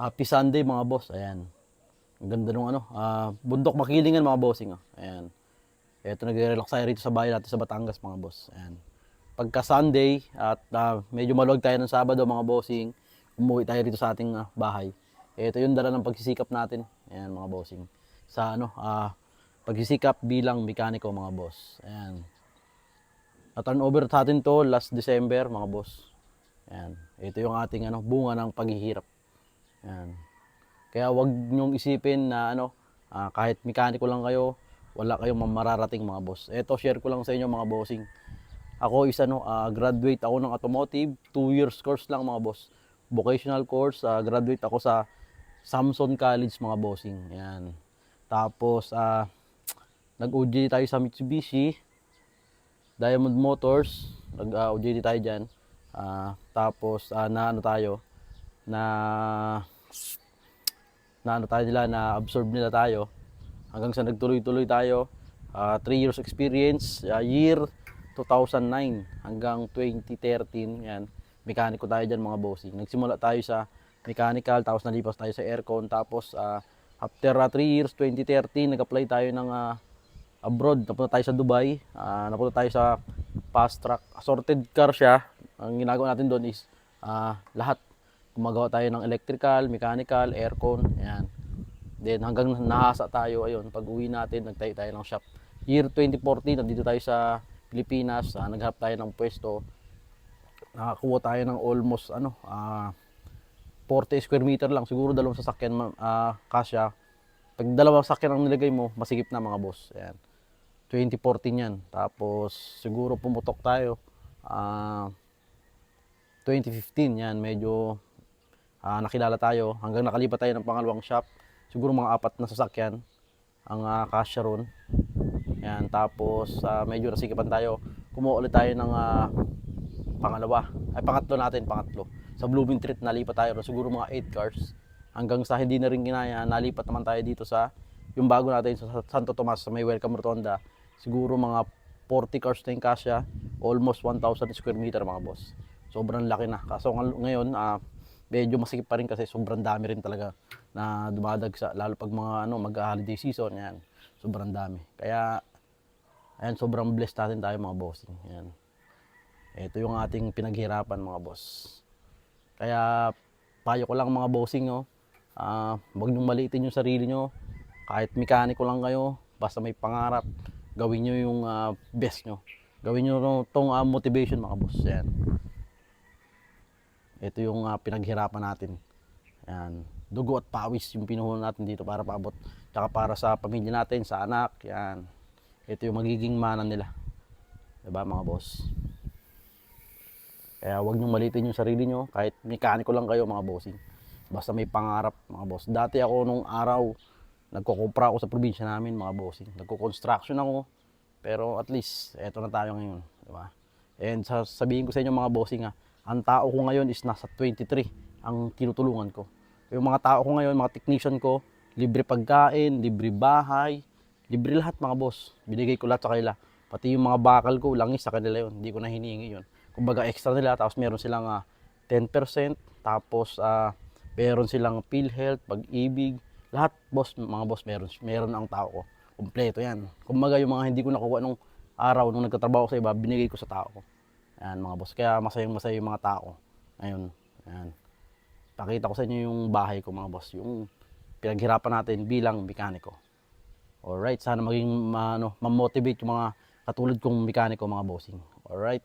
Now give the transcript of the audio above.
Happy Sunday mga boss. Ayan. Ang ganda nung ano, ah, bundok makilingan mga bossing. Oh. Ayan. Ito nagre-relax tayo rito sa bahay natin sa Batangas mga boss. Ayan. Pagka Sunday at ah, medyo maluwag tayo ng Sabado mga bossing, umuwi tayo rito sa ating ah, bahay. Ito yung dala ng pagsisikap natin. Ayan mga bossing. Sa ano, ah, pagsisikap bilang mekaniko mga boss. Ayan. At turnover sa atin to last December mga boss. Ayan. Ito yung ating ano, bunga ng paghihirap. Ayan. Kaya wag niyong isipin na ano, ah, kahit mekaniko lang kayo, wala kayong mararating mga boss. Ito share ko lang sa inyo mga bossing. Ako is ano, ah, graduate ako ng automotive, 2 years course lang mga boss. Vocational course, ah, graduate ako sa Samson College mga bossing. Yan. Tapos ah nag-OJT tayo sa Mitsubishi, Diamond Motors, nag-OJT tayo diyan. Ah, tapos ah, na ano tayo na na ano tayo nila, na absorb nila tayo hanggang sa nagtuloy-tuloy tayo. 3 years experience, ah, year 2009 hanggang 2013, yan. Mekaniko tayo dyan mga bossing. Nagsimula tayo sa mechanical, tapos nalipas tayo sa aircon, tapos ah, after 3 years, 2013, nag-apply tayo ng ah, abroad. Napunta tayo sa Dubai, ah, napunta tayo sa fast track. Assorted car siya. Ang ginagawa natin doon is ah, lahat. Gumagawa tayo ng electrical, mechanical, aircon, yan. Then hanggang nahasa tayo, ayun, pag uwi natin, nagtayo tayo ng shop. Year 2014, nandito tayo sa Pilipinas, ah, naghanap tayo ng pwesto. Nakakuha tayo ng almost, ano, ah, 40 square meter lang. Siguro dalawang sasakyan, ah, kasya. Pag dalawang sasakyan ang nilagay mo, masigip na mga boss. Ayan. 2014 yan. Tapos, siguro pumutok tayo. Ah, 2015 yan. Medyo ah, nakilala tayo. Hanggang nakalipat tayo ng pangalawang shop. Siguro mga apat na sasakyan ang uh, kasya ron. Yan. Tapos, ah, medyo nasikipan tayo. Kumuha ulit tayo ng ah, pangalawa. Ay, pangatlo natin, pangatlo. Sa Blooming Treat, nalipat tayo ron. Siguro mga 8 cars. Hanggang sa hindi na rin ginaya, nalipat naman tayo dito sa yung bago natin sa Santo Tomas sa may Welcome Rotonda. Siguro mga 40 cars na yung kasya. Almost 1,000 square meter mga boss. Sobrang laki na. Kaso ng- ngayon, ah, medyo masikip pa rin kasi sobrang dami rin talaga na dumadagsa. Lalo pag mga ano, mag-holiday season, yan. Sobrang dami. Kaya, ayan, sobrang blessed natin tayo mga bossing. Yan. Ito yung ating pinaghirapan mga boss. Kaya, payo ko lang mga bossing, no? Ah, wag niyong maliitin yung sarili nyo. Kahit mekaniko lang kayo, basta may pangarap, gawin nyo yung ah, best nyo. Gawin nyo tong ah, motivation mga boss. Yan. Ito yung ah, pinaghirapan natin. Yan. Dugo at pawis yung pinuhunan natin dito para paabot. Tsaka para sa pamilya natin, sa anak. Yan. Ito yung magiging mana nila. Diba mga boss? Kaya huwag niyong malitin yung sarili nyo. Kahit mekaniko lang kayo mga bossing. Basta may pangarap mga boss. Dati ako nung araw, nagkukupra ako sa probinsya namin mga bossing. Nagko-construction ako. Pero at least, eto na tayo ngayon. Diba? And sa- sabihin ko sa inyo mga bossing ha, ang tao ko ngayon is nasa 23 ang tinutulungan ko. Yung mga tao ko ngayon, mga technician ko, libre pagkain, libre bahay, libre lahat mga boss. Binigay ko lahat sa kanila. Pati yung mga bakal ko, langis sa kanila yun. Hindi ko na hinihingi yun. Kumbaga extra nila, tapos meron silang ah, 10%, tapos ah, meron silang PhilHealth, pag-ibig, lahat boss, mga boss meron, meron ang tao ko. Kompleto yan. Kumbaga yung mga hindi ko nakuha nung araw nung nagtatrabaho sa iba, binigay ko sa tao ko. Ayan mga boss. Kaya masayang masaya yung mga tao. Ngayon, ayan. Pakita ko sa inyo yung bahay ko mga boss. Yung pinaghirapan natin bilang mekaniko. Alright, sana maging ma- ano, ma-motivate yung mga katulad kong mekaniko mga bossing. Alright.